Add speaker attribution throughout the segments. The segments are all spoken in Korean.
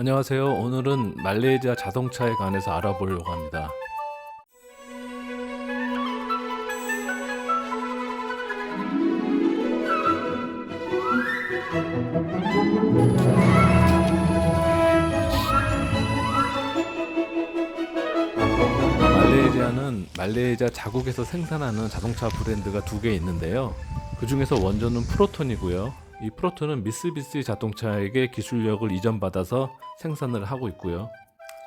Speaker 1: 안녕하세요. 오늘은 말레이시아 자동차에 관해서 알아보려고 합니다. 말레이시아는 말레이시아 자국에서 생산하는 자동차 브랜드가 두 개 있는데요. 그 중에서 원조는 프로톤이고요. 이 프로톤은 미쓰비시 자동차에게 기술력을 이전받아서 생산을 하고 있고요.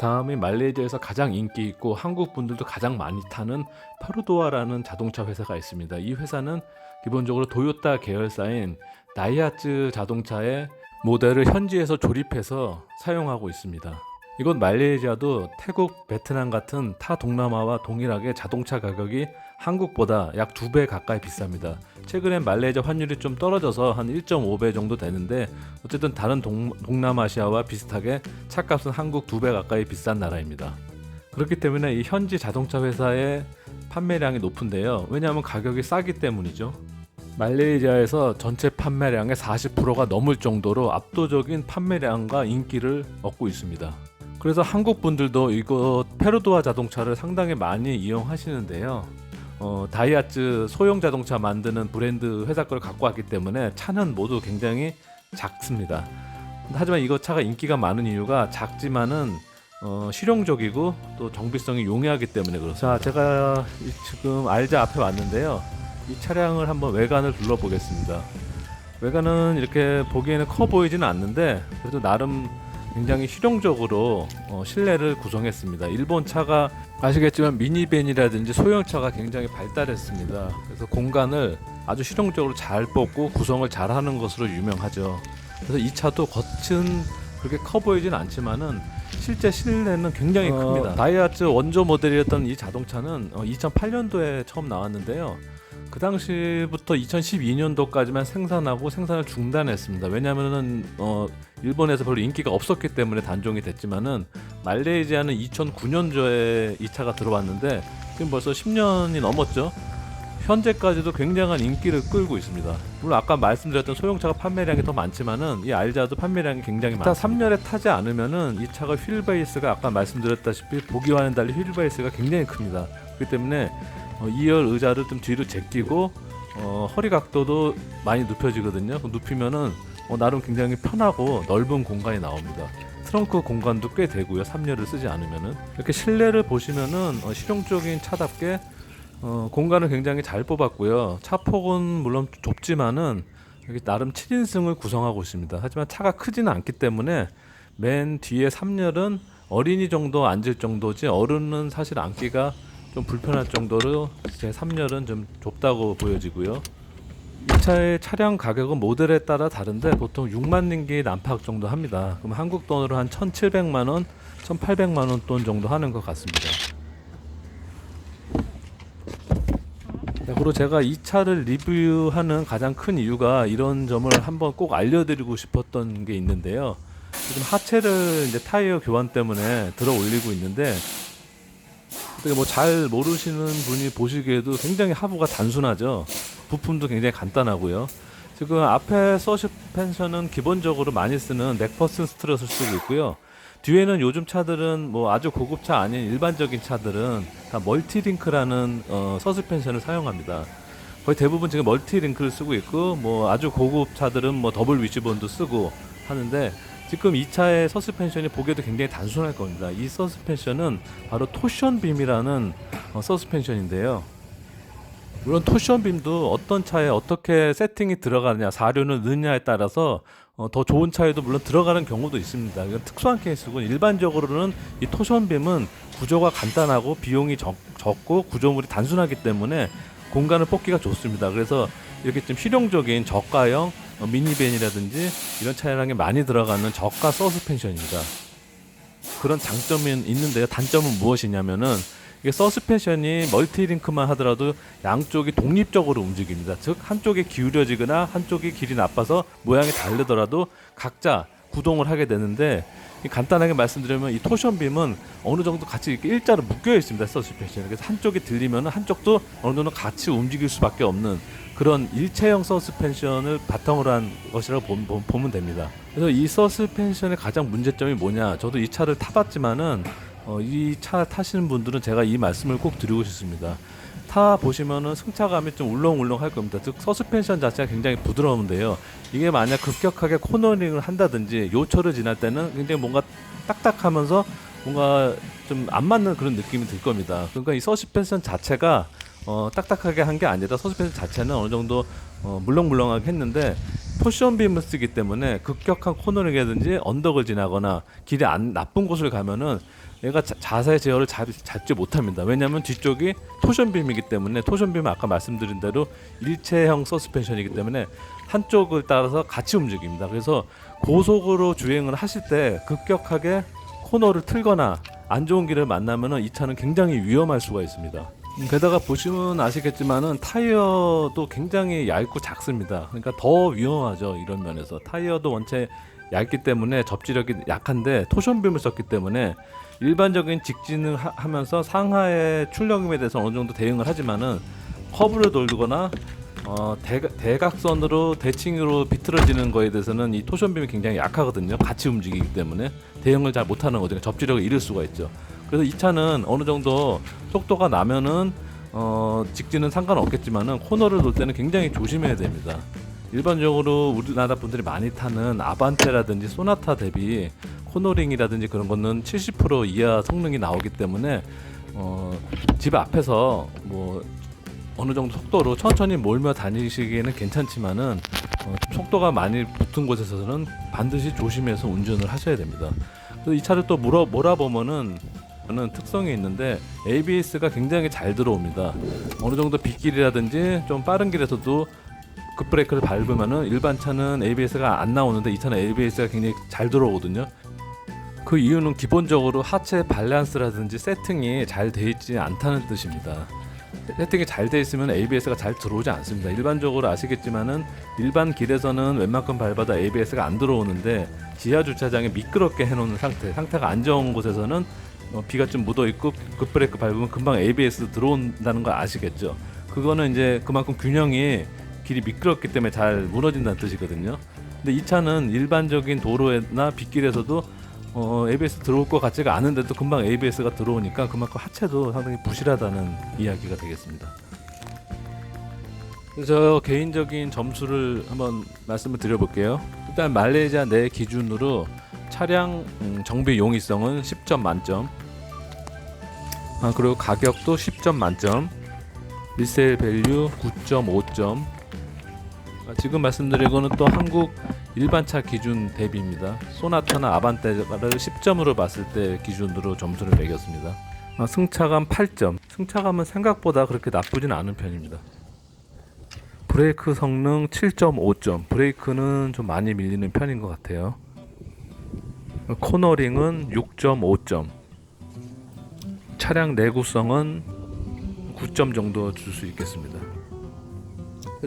Speaker 1: 다음에 말레이시아에서 가장 인기 있고 한국 분들도 가장 많이 타는 파루도아라는 자동차 회사가 있습니다. 이 회사는 기본적으로 도요타 계열사인 다이하츠 자동차의 모델을 현지에서 조립해서 사용하고 있습니다. 이곳 말레이시아도 태국, 베트남 같은 타 동남아와 동일하게 자동차 가격이 한국보다 약 두 배 가까이 비쌉니다. 최근엔 말레이시아 환율이 좀 떨어져서 한 1.5배 정도 되는데 어쨌든 다른 동, 동남아시아와 비슷하게 차값은 한국 두 배 가까이 비싼 나라입니다. 그렇기 때문에 이 현지 자동차 회사의 판매량이 높은데요. 왜냐하면 가격이 싸기 때문이죠. 말레이시아에서 전체 판매량의 40%가 넘을 정도로 압도적인 판매량과 인기를 얻고 있습니다. 그래서 한국 분들도 이곳 페르도아 자동차를 상당히 많이 이용하시는데요. 어, 다이하츠 소형 자동차 만드는 브랜드 회사 걸 갖고 왔기 때문에 차는 모두 굉장히 작습니다. 하지만 이거 차가 인기가 많은 이유가 작지만은 어, 실용적이고 또 정비성이 용이하기 때문에 그렇습니다. 자, 제가 이- 지금 알자 앞에 왔는데요. 이 차량을 한번 외관을 둘러보겠습니다. 외관은 이렇게 보기에는 커 보이지는 않는데 그래도 나름 굉장히 실용적으로 어, 실내를 구성했습니다. 일본 차가 아시겠지만 미니밴이라든지 소형차가 굉장히 발달했습니다. 그래서 공간을 아주 실용적으로 잘 뽑고 구성을 잘 하는 것으로 유명하죠. 그래서 이 차도 겉은 그렇게 커 보이진 않지만은 실제 실내는 굉장히
Speaker 2: 어,
Speaker 1: 큽니다. 다이하츠 원조 모델이었던 이 자동차는 2008년도에 처음 나왔는데요. 그 당시부터 2012년도까지만 생산하고 생산을 중단했습니다. 왜냐하면은 어, 일본에서 별로 인기가 없었기 때문에 단종이 됐지만은 말레이시아는 2009년도에 이 차가 들어왔는데 지금 벌써 10년이 넘었죠. 현재까지도 굉장한 인기를 끌고 있습니다. 물론 아까 말씀드렸던 소형차가 판매량이 더 많지만은 이 알자도 판매량이 굉장히 많습니다. 3열에 타지 않으면은 이 차가 휠 베이스가 아까 말씀드렸다시피 보기와는 달리 휠 베이스가 굉장히 큽니다. 그렇기 때문에 어, 2열 의자를 좀 뒤로 제끼고 어, 허리 각도도 많이 눕혀지거든요. 그 눕히면은 어, 나름 굉장히 편하고 넓은 공간이 나옵니다. 트렁크 공간도 꽤 되고요. 3열을 쓰지 않으면은 이렇게 실내를 보시면은 어, 실용적인 차답게 어, 공간을 굉장히 잘 뽑았고요. 차 폭은 물론 좁지만은 여기 나름 7인승을 구성하고 있습니다. 하지만 차가 크지는 않기 때문에 맨 뒤에 3열은 어린이 정도 앉을 정도지 어른은 사실 앉기가 좀 불편할 정도로 제 3열은 좀 좁다고 보여지고요. 이 차의 차량 가격은 모델에 따라 다른데 보통 6만 링기 난팍 정도 합니다. 그럼 한국 돈으로 한 1,700만 원, 1,800만 원 돈 정도 하는 것 같습니다. 네, 그리고 제가 이 차를 리뷰하는 가장 큰 이유가 이런 점을 한번 꼭 알려드리고 싶었던 게 있는데요. 지금 하체를 이제 타이어 교환 때문에 들어 올리고 있는데 뭐 잘 모르시는 분이 보시기에도 굉장히 하부가 단순하죠. 부품도 굉장히 간단하고요. 지금 앞에 서스펜션은 기본적으로 많이 쓰는 맥퍼슨 스트럿을 쓰고 있고요. 뒤에는 요즘 차들은 뭐 아주 고급차 아닌 일반적인 차들은 다 멀티링크라는 어, 서스펜션을 사용합니다. 거의 대부분 지금 멀티링크를 쓰고 있고 뭐 아주 고급 차들은 뭐 더블 위치본도 쓰고 하는데 지금 이 차의 서스펜션이 보기에도 굉장히 단순할 겁니다. 이 서스펜션은 바로 토션 빔이라는 어, 서스펜션인데요. 물론 토션 빔도 어떤 차에 어떻게 세팅이 들어가느냐, 사료를 넣느냐에 따라서 어, 더 좋은 차에도 물론 들어가는 경우도 있습니다. 특수한 케이스고 일반적으로는 이 토션 빔은 구조가 간단하고 비용이 적, 적고 구조물이 단순하기 때문에 공간을 뽑기가 좋습니다. 그래서 이렇게 좀 실용적인 저가형 어, 미니밴이라든지 이런 차량에 많이 들어가는 저가 서스펜션입니다. 그런 장점이 있는데요. 단점은 무엇이냐면은 이게 서스펜션이 멀티링크만 하더라도 양쪽이 독립적으로 움직입니다. 즉 한쪽이 기울여지거나 한쪽이 길이 나빠서 모양이 다르더라도 각자 구동을 하게 되는데 이 간단하게 말씀드리면 이 토션빔은 어느 정도 같이 이렇게 일자로 묶여 있습니다 서스펜션 그래서 한쪽이 들리면 한쪽도 어느 정도 같이 움직일 수밖에 없는 그런 일체형 서스펜션을 바탕으로 한 것이라고 보면 됩니다. 그래서 이 서스펜션의 가장 문제점이 뭐냐. 저도 이 차를 타봤지만은 어, 이 차 타시는 분들은 제가 이 말씀을 꼭 드리고 싶습니다 타 보시면은 승차감이 좀 울렁울렁할 겁니다. 즉 서스펜션 자체가 굉장히 부드러운데요. 이게 만약 급격하게 코너링을 한다든지 요철을 지날 때는 굉장히 뭔가 딱딱하면서 뭔가 좀 안 맞는 그런 느낌이 들 겁니다. 그러니까 이 서스펜션 자체가 어, 딱딱하게 한 게 아니라 서스펜션 자체는 어느 정도 어, 물렁물렁하게 했는데 포션 빔을 쓰기 때문에 급격한 코너링이라든지 언덕을 지나거나 길이 안 나쁜 곳을 가면은 얘가 자, 자세 제어를 잡, 잡지 못합니다. 왜냐하면 뒤쪽이 토션 빔이기 때문에 토션 빔은 아까 말씀드린 대로 일체형 서스펜션이기 때문에 한쪽을 따라서 같이 움직입니다. 그래서 고속으로 주행을 하실 때 급격하게 코너를 틀거나 안 좋은 길을 만나면은 이 차는 굉장히 위험할 수가 있습니다. 음, 게다가 보시면 아시겠지만은 타이어도 굉장히 얇고 작습니다. 그러니까 더 위험하죠 이런 면에서 타이어도 원체 얇기 때문에 접지력이 약한데 토션빔을 썼기 때문에 일반적인 직진을 하, 하면서 상하의 출력임에 대해서 어느 정도 대응을 하지만은 커브를 돌거나 어, 대각, 대각선으로 대칭으로 비틀어지는 거에 대해서는 이 토션빔이 굉장히 약하거든요. 같이 움직이기 때문에 대응을 잘 못하는 거죠. 접지력을 잃을 수가 있죠. 그래서 이 차는 어느 정도 속도가 나면은 어, 직진은 상관없겠지만은 코너를 돌 때는 굉장히 조심해야 됩니다. 일반적으로 우리나라 분들이 많이 타는 아반떼라든지 소나타 대비 코너링이라든지 그런 거는 70% 이하 성능이 나오기 때문에 어, 집 앞에서 뭐 어느 정도 속도로 천천히 몰며 다니시기에는 괜찮지만은 어, 좀 속도가 많이 붙은 곳에서는 반드시 조심해서 운전을 하셔야 됩니다. 그래서 이 차를 또 물어 몰아보면은 는 특성이 있는데 ABS가 굉장히 잘 들어옵니다. 어느 정도 빗길이라든지 좀 빠른 길에서도 급브레이크를 밟으면은 일반 차는 ABS가 안 나오는데 이 차는 ABS가 굉장히 잘 들어오거든요. 그 이유는 기본적으로 하체 밸런스라든지 세팅이 잘 돼 있지 않다는 뜻입니다. 세팅이 잘 돼 있으면 ABS가 잘 들어오지 않습니다. 일반적으로 아시겠지만은 일반 길에서는 웬만큼 밟아도 ABS가 안 들어오는데 지하 주차장에 미끄럽게 해놓은 상태, 상태가 안 좋은 곳에서는 어, 비가 좀 묻어 있고 급브레이크 밟으면 금방 ABS 들어온다는 거 아시겠죠? 그거는 이제 그만큼 균형이 길이 미끄럽기 때문에 잘 무너진다는 뜻이거든요. 근데 이 차는 일반적인 도로나 빗길에서도 어, ABS 들어올 것 같지가 않은데도 금방 ABS가 들어오니까 그만큼 하체도 상당히 부실하다는 이야기가 되겠습니다. 그래서 개인적인 점수를 한번 말씀을 드려볼게요. 일단 말레이시아 내 기준으로 차량 음, 정비 용이성은 10점 만점. 아 그리고 가격도 10점 만점. 리세일 밸류 9.5점. 아, 지금 말씀드린 거는 또 한국 일반차 기준 대비입니다. 소나타나 아반떼를 10점으로 봤을 때 기준으로 점수를 매겼습니다. 아, 승차감 8점. 승차감은 생각보다 그렇게 나쁘진 않은 편입니다. 브레이크 성능 7.5점. 브레이크는 좀 많이 밀리는 편인 것 같아요. 코너링은 6.5점. 차량 내구성은 9점 정도 줄 수 있겠습니다.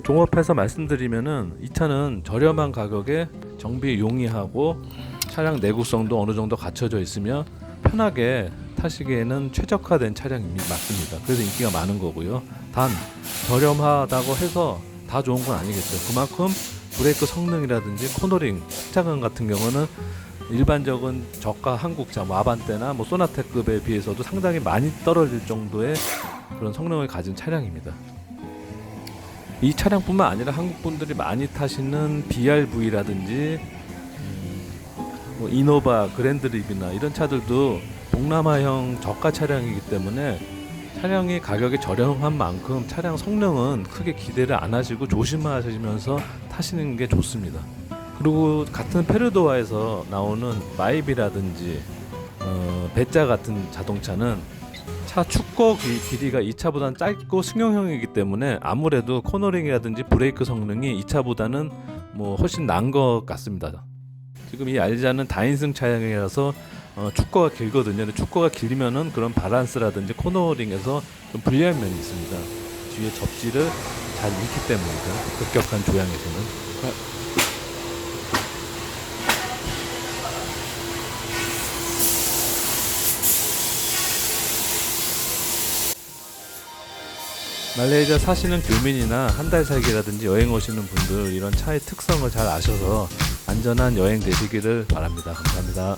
Speaker 1: 종합해서 말씀드리면은 이 차는 저렴한 가격에 정비 용이하고 차량 내구성도 어느 정도 갖춰져 있으며 편하게 타시기에는 최적화된 차량이 맞습니다. 그래서 인기가 많은 거고요. 단 저렴하다고 해서 다 좋은 건 아니겠죠. 그만큼 브레이크 성능이라든지 코너링, 승차감 같은 경우는 일반적인 저가 한국차 뭐 아반떼나 뭐 소나타급에 비해서도 상당히 많이 떨어질 정도의 그런 성능을 가진 차량입니다. 이 차량뿐만 아니라 한국 분들이 많이 타시는 BRV라든지 음, 뭐 이노바, 그랜드립이나 이런 차들도 동남아형 저가 차량이기 때문에 차량이 가격이 저렴한 만큼 차량 성능은 크게 기대를 안 하시고 조심하시면서 타시는 게 좋습니다. 그리고 같은 페르도아에서 나오는 마이비라든지 어, 베짜 같은 자동차는 차 축거 기- 길이가 이 차보다는 짧고 승용형이기 때문에 아무래도 코너링이라든지 브레이크 성능이 이 차보다는 뭐 훨씬 나은 것 같습니다. 지금 이 알자는 다인승 차량이라서 어, 축거가 길거든요. 근데 축거가 길면은 그런 바란스라든지 코너링에서 좀 불리한 면이 있습니다. 뒤에 접지를 잘 잃기 때문이죠. 급격한 조향에서는. 말레이시아 사시는 교민이나 한 달 살기라든지 여행 오시는 분들 이런 차의 특성을 잘 아셔서 안전한 여행 되시기를 바랍니다. 감사합니다.